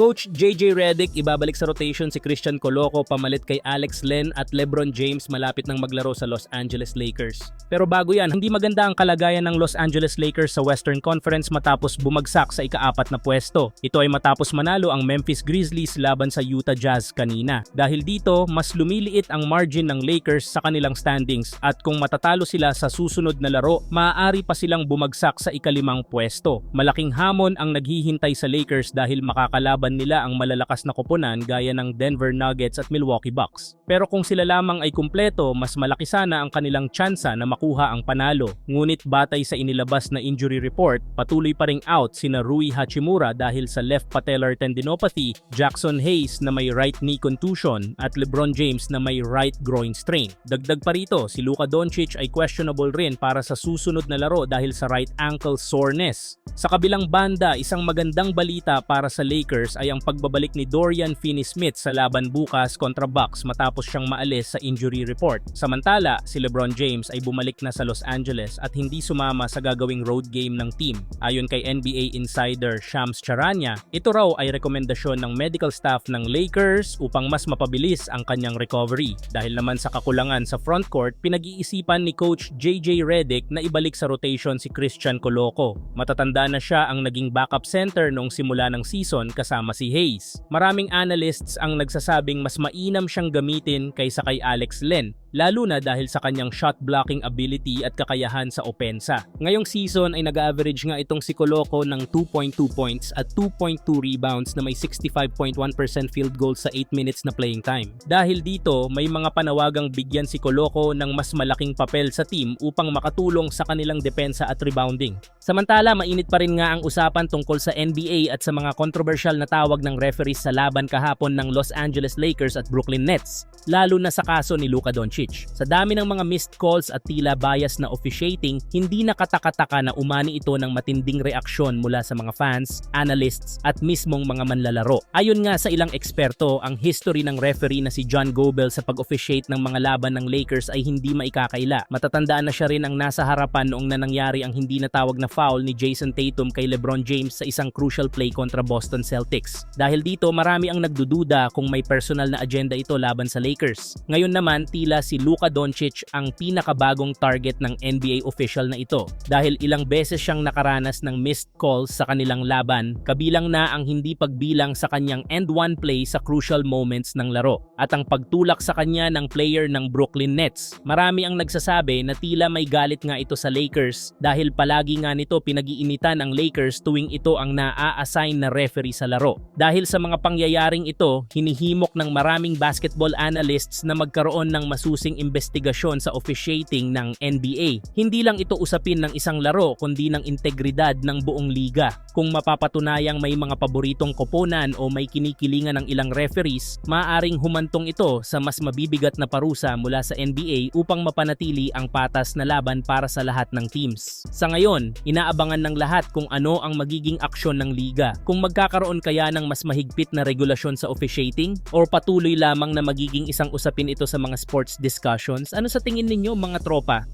Coach JJ Redick ibabalik sa rotation si Christian Coloco pamalit kay Alex Len at LeBron James malapit ng maglaro sa Los Angeles Lakers. Pero bago yan, hindi maganda ang kalagayan ng Los Angeles Lakers sa Western Conference matapos bumagsak sa ikaapat na pwesto. Ito ay matapos manalo ang Memphis Grizzlies laban sa Utah Jazz kanina. Dahil dito, mas lumiliit ang margin ng Lakers sa kanilang standings at kung matatalo sila sa susunod na laro, maaari pa silang bumagsak sa ikalimang pwesto. Malaking hamon ang naghihintay sa Lakers dahil makakalaban nila ang malalakas na koponan gaya ng Denver Nuggets at Milwaukee Bucks. Pero kung sila lamang ay kumpleto, mas malaki sana ang kanilang tsansa na makuha ang panalo. Ngunit batay sa inilabas na injury report, patuloy pa ring out sina Rui Hachimura dahil sa left patellar tendinopathy, Jackson Hayes na may right knee contusion at LeBron James na may right groin strain. Dagdag pa rito, si Luka Doncic ay questionable rin para sa susunod na laro dahil sa right ankle soreness. Sa kabilang banda, isang magandang balita para sa Lakers ay ang pagbabalik ni Dorian Finney-Smith sa laban bukas kontra Bucks matapos siyang maalis sa injury report. Samantala, si LeBron James ay bumalik na sa Los Angeles at hindi sumama sa gagawing road game ng team. Ayon kay NBA insider Shams Charania, ito raw ay rekomendasyon ng medical staff ng Lakers upang mas mapabilis ang kanyang recovery. Dahil naman sa kakulangan sa frontcourt, pinag-iisipan ni coach JJ Redick na ibalik sa rotation si Christian Coloco. Matatanda na siya ang naging backup center noong simula ng season kasama si Hayes. Maraming analysts ang nagsasabing mas mainam siyang gamitin kaysa kay Alex Len, lalo na dahil sa kanyang shot blocking ability at kakayahan sa opensa. Ngayong season ay nag-average nga itong si Coloco ng 2.2 points at 2.2 rebounds na may 65.1% field goal sa 8 minutes na playing time. Dahil dito, may mga panawagang bigyan si Coloco ng mas malaking papel sa team upang makatulong sa kanilang depensa at rebounding. Samantala, mainit pa rin nga ang usapan tungkol sa NBA at sa mga controversial na tawag ng referees sa laban kahapon ng Los Angeles Lakers at Brooklyn Nets, lalo na sa kaso ni Luka Doncic. Sa dami ng mga missed calls at tila bias na officiating, hindi nakataka-taka na umani ito ng matinding reaksyon mula sa mga fans, analysts at mismong mga manlalaro. Ayon nga sa ilang eksperto, ang history ng referee na si John Gobel sa pag-officiate ng mga laban ng Lakers ay hindi maikakaila. Matatandaan na siya rin ang nasa harapan noong na nangyari ang hindi natawag na foul ni Jason Tatum kay LeBron James sa isang crucial play kontra Boston Celtics. Dahil dito, marami ang nagdududa kung may personal na agenda ito laban sa Lakers. Ngayon naman, tila si Luka Doncic ang pinakabagong target ng NBA official na ito dahil ilang beses siyang nakaranas ng missed calls sa kanilang laban, kabilang na ang hindi pagbilang sa kanyang end one play sa crucial moments ng laro at ang pagtulak sa kanya ng player ng Brooklyn Nets. Marami ang nagsasabi na tila may galit nga ito sa Lakers dahil palagi nga nito pinag-iinitan ang Lakers tuwing ito ang naa-assign na referee sa laro. Dahil sa mga pangyayaring ito, hinihimok ng maraming basketball analysts na magkaroon ng masusing investigasyon sa officiating ng NBA. Hindi lang ito usapin ng isang laro kundi ng integridad ng buong liga. Kung mapapatunayang may mga paboritong koponan o may kinikilingan ng ilang referees, maaaring humantong ito sa mas mabibigat na parusa mula sa NBA upang mapanatili ang patas na laban para sa lahat ng teams. Sa ngayon, inaabangan ng lahat kung ano ang magiging aksyon ng liga. Kung magkakaroon kaya ng mas mahigpit na regulasyon sa officiating or patuloy lamang na magiging isang usapin ito sa mga sports discussions, ano sa tingin ninyo mga tropa?